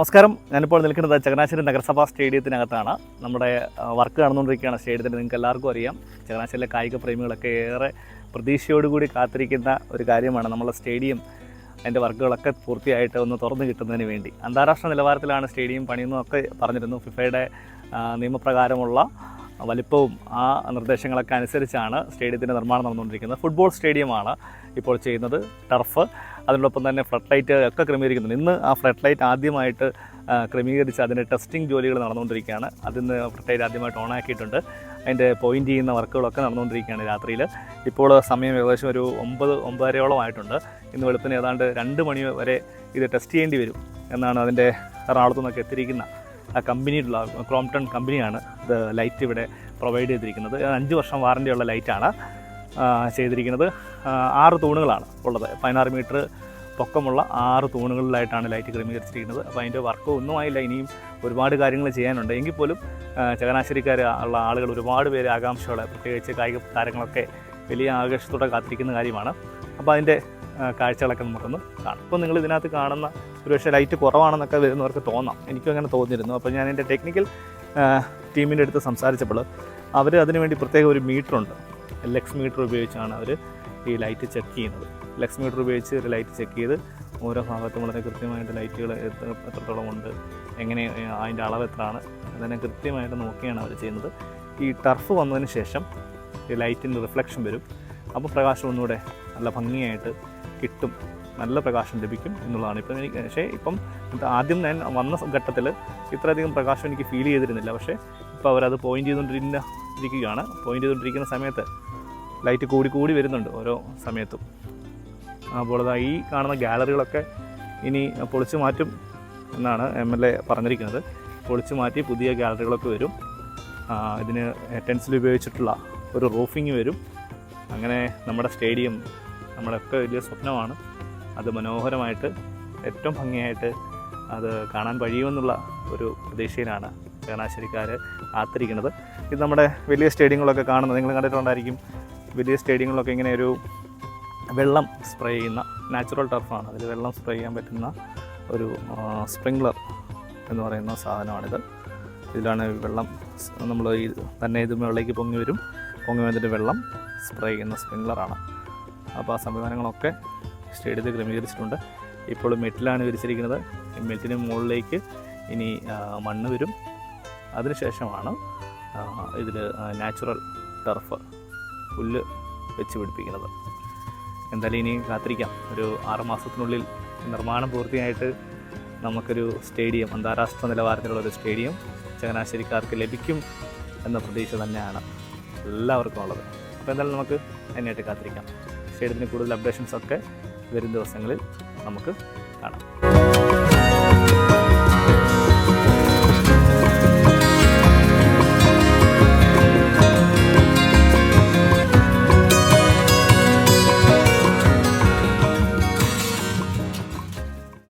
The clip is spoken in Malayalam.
നമസ്കാരം. ഞാനിപ്പോൾ നിൽക്കുന്നത് ചങ്ങനാശ്ശേരി നഗരസഭാ സ്റ്റേഡിയത്തിനകത്താണ്. നമ്മുടെ വർക്ക് നടന്നുകൊണ്ടിരിക്കുകയാണ് സ്റ്റേഡിയത്തിന് നിങ്ങൾക്ക് എല്ലാവർക്കും അറിയാം. ചങ്ങനാശ്ശേരിയിലെ കായിക പ്രേമികളൊക്കെ ഏറെ പ്രതീക്ഷയോടുകൂടി കാത്തിരിക്കുന്ന ഒരു കാര്യമാണ് നമ്മളെ സ്റ്റേഡിയം. അതിന്റെ വർക്കുകളൊക്കെ പൂർത്തിയായിട്ട് ഒന്ന് തുറന്നു കിട്ടുന്നതിന് വേണ്ടി. അന്താരാഷ്ട്ര നിലവാരത്തിലാണ് സ്റ്റേഡിയം പണിയെന്നൊക്കെ പറഞ്ഞിരുന്നു. ഫിഫയുടെ നിയമപ്രകാരമുള്ള വലിപ്പവും ആ നിർദ്ദേശങ്ങളൊക്കെ അനുസരിച്ചാണ് സ്റ്റേഡിയത്തിന്റെ നിർമ്മാണം നടന്നുകൊണ്ടിരിക്കുന്നത്. ഫുട്ബോൾ സ്റ്റേഡിയമാണ് ഇപ്പോൾ ചെയ്യുന്നത് ടർഫ്. അതിനോടൊപ്പം തന്നെ ഫ്ലഡ് ലൈറ്റ് ഒക്കെ ക്രമീകരിക്കുന്നുണ്ട്. ഇന്ന് ആ ഫ്ലഡ് ലൈറ്റ് ആദ്യമായിട്ട് ക്രമീകരിച്ച് അതിന്റെ ടെസ്റ്റിംഗ് ജോലികൾ നടന്നുകൊണ്ടിരിക്കുകയാണ്. അതിന്ന് ഫ്ലഡ് ലൈറ്റ് ആദ്യമായിട്ട് ഓൺ ആക്കിയിട്ടുണ്ട്. അതിന്റെ പോയിന്റ് ചെയ്യുന്ന വർക്കുകളൊക്കെ നടന്നുകൊണ്ടിരിക്കുകയാണ് രാത്രിയിൽ. ഇപ്പോൾ സമയം ഏകദേശം ഒരു ഒമ്പത് ഒമ്പതരയോളം ആയിട്ടുണ്ട്. ഇന്ന് വെളുപ്പിന് ഏതാണ്ട് രണ്ട് മണി വരെ ഇത് ടെസ്റ്റ് ചെയ്യേണ്ടി വരും എന്നാണ് അതിന്റെ എറണാകുളത്തു നിന്നൊക്കെ എത്തിയിരിക്കുന്ന ആ കമ്പനിയിലുള്ള ക്രോംപ്ടൺ കമ്പനിയാണ് ഇത് ലൈറ്റ് ഇവിടെ പ്രൊവൈഡ് ചെയ്തിരിക്കുന്നത്. അഞ്ച് വർഷം വാറന്റിയുള്ള ലൈറ്റാണ് ചെയ്തിരിക്കുന്നത്. ആറ് തൂണുകളാണ് ഉള്ളത്. പതിനാറ് മീറ്റർ പൊക്കമുള്ള ആറ് തൂണുകളിലായിട്ടാണ് ലൈറ്റ് ക്രമീകരിച്ചിരിക്കുന്നത്. അപ്പോൾ അതിന്റെ വർക്ക് ഒന്നും ആയില്ല. ഇനിയും ഒരുപാട് കാര്യങ്ങൾ ചെയ്യാനുണ്ട്. എങ്കിൽ പോലും ചങ്ങനാശ്ശേരിക്കാർ ഉള്ള ആളുകൾ ഒരുപാട് പേര് ആകാംക്ഷയോടെ പ്രത്യേകിച്ച് കായിക താരങ്ങളൊക്കെ വലിയ ആകർഷത്തോടെ കാത്തിരിക്കുന്ന കാര്യമാണ്. അപ്പോൾ അതിന്റെ കാഴ്ചകളൊക്കെ നമുക്കൊന്ന് കാണാം. അപ്പോൾ നിങ്ങൾ ഇതിനകത്ത് കാണുന്ന ഒരുപക്ഷെ ലൈറ്റ് കുറവാണെന്നൊക്കെ വരുന്നവർക്ക് തോന്നാം. എനിക്കും അങ്ങനെ തോന്നിയിരുന്നു. അപ്പോൾ ഞാൻ എന്റെ ടെക്നിക്കൽ ടീമിന്റെ അടുത്ത് സംസാരിച്ചപ്പോൾ അവർ അതിനുവേണ്ടി പ്രത്യേക ഒരു മീറ്ററുണ്ട് ലെക്സ് മീറ്റർ ഉപയോഗിച്ചാണ് അവർ ഈ ലൈറ്റ് ചെക്ക് ചെയ്യുന്നത്. ലെക്സ് മീറ്റർ ഉപയോഗിച്ച് ഒരു ലൈറ്റ് ചെക്ക് ചെയ്ത് ഓരോ ഭാഗത്തും വളരെ കൃത്യമായിട്ട് ലൈറ്റുകൾ എത്രത്തോളം ഉണ്ട് എങ്ങനെ അതിന്റെ അളവ് എത്രയാണ് അതിനെ കൃത്യമായിട്ട് നോക്കിയാണ് അവർ ചെയ്യുന്നത്. ഈ ടർഫ് വന്നതിന് ശേഷം ഈ ലൈറ്റിന്റെ റിഫ്ലക്ഷൻ വരും. അപ്പോൾ പ്രകാശം ഒന്നുകൂടെ നല്ല ഭംഗിയായിട്ട് കിട്ടും. നല്ല പ്രകാശം ലഭിക്കും എന്നുള്ളതാണ്. ഇപ്പം എനിക്ക് പക്ഷേ ഇപ്പം ആദ്യം ഞാൻ വന്ന ഘട്ടത്തിൽ ഇത്രയധികം പ്രകാശം എനിക്ക് ഫീൽ ചെയ്തിരുന്നില്ല. പക്ഷേ ഇപ്പോൾ അവരത് പോയിന്റ് ചെയ്തുകൊണ്ടിരുന്ന ഇരിക്കുകയാണ് പോയിന്റ് ചെയ്തുകൊണ്ടിരിക്കുന്ന സമയത്ത് ലൈറ്റ് കൂടി കൂടി വരുന്നുണ്ട് ഓരോ സമയത്തും. അപ്പോൾ ഈ കാണുന്ന ഗാലറികളൊക്കെ ഇനി പൊളിച്ചു മാറ്റും എന്നാണ് എം എൽ എ പറഞ്ഞിരിക്കുന്നത്. പൊളിച്ചു മാറ്റി പുതിയ ഗാലറികളൊക്കെ വരും. ഇതിന് ടെൻസിൽ ഉപയോഗിച്ചിട്ടുള്ള ഒരു റൂഫിങ് വരും. അങ്ങനെ നമ്മുടെ സ്റ്റേഡിയം നമ്മുടെയൊക്കെ വലിയ സ്വപ്നമാണ്. അത് മനോഹരമായിട്ട് ഏറ്റവും ഭംഗിയായിട്ട് അത് കാണാൻ കഴിയുമെന്നുള്ള ഒരു പ്രതീക്ഷയിലാണ് ചങ്ങനാശ്ശേരിക്കാർ കാത്തിരിക്കുന്നത്. ഇത് നമ്മുടെ വലിയ സ്റ്റേഡിയങ്ങളൊക്കെ കാണുന്നത് നിങ്ങൾ കണ്ടിട്ടുണ്ടായിരിക്കും. വലിയ സ്റ്റേഡിയങ്ങളിലൊക്കെ ഇങ്ങനെ ഒരു വെള്ളം സ്പ്രേ ചെയ്യുന്ന നാച്ചുറൽ ടർഫാണ്. അതിൽ വെള്ളം സ്പ്രേ ചെയ്യാൻ പറ്റുന്ന ഒരു സ്പ്രിംഗ്ലർ എന്ന് പറയുന്ന സാധനമാണിത്. ഇതിലാണ് വെള്ളം നമ്മൾ ഈ തന്നെ ഇത് മുകളിലേക്ക് പൊങ്ങി വരും. പൊങ്ങി വന്നിട്ട് വെള്ളം സ്പ്രേ ചെയ്യുന്ന സ്പ്രിങ്ക്ലറാണ് അപ്പോൾ ആ സംവിധാനങ്ങളൊക്കെ സ്റ്റേഡിയത്തിൽ ക്രമീകരിച്ചിട്ടുണ്ട്. ഇപ്പോൾ മെറ്റിലാണ് വിരിച്ചിരിക്കുന്നത്. മെറ്റിന് മുകളിലേക്ക് ഇനി മണ്ണ് വരും. അതിനുശേഷമാണ് ഇതിൽ നാച്ചുറൽ ടർഫ് പുല്ല് വെച്ച് പിടിപ്പിക്കുന്നത്. എന്തായാലും ഇനി കാത്തിരിക്കാം. ഒരു ആറുമാസത്തിനുള്ളിൽ നിർമ്മാണം പൂർത്തിയായിട്ട് നമുക്കൊരു സ്റ്റേഡിയം അന്താരാഷ്ട്ര നിലവാരത്തിലുള്ള ഒരു സ്റ്റേഡിയം ചങ്ങനാശ്ശേരിക്കാർക്ക് ലഭിക്കും എന്ന പ്രതീക്ഷ തന്നെയാണ് എല്ലാവർക്കും ഉള്ളത്. അപ്പോൾ എന്തായാലും നമുക്ക് അതിനായിട്ട് കാത്തിരിക്കാം. സ്റ്റേഡിയത്തിന് കൂടുതൽ അപ്ഡേഷൻസ് ഒക്കെ വരും ദിവസങ്ങളിൽ നമുക്ക് കാണാം.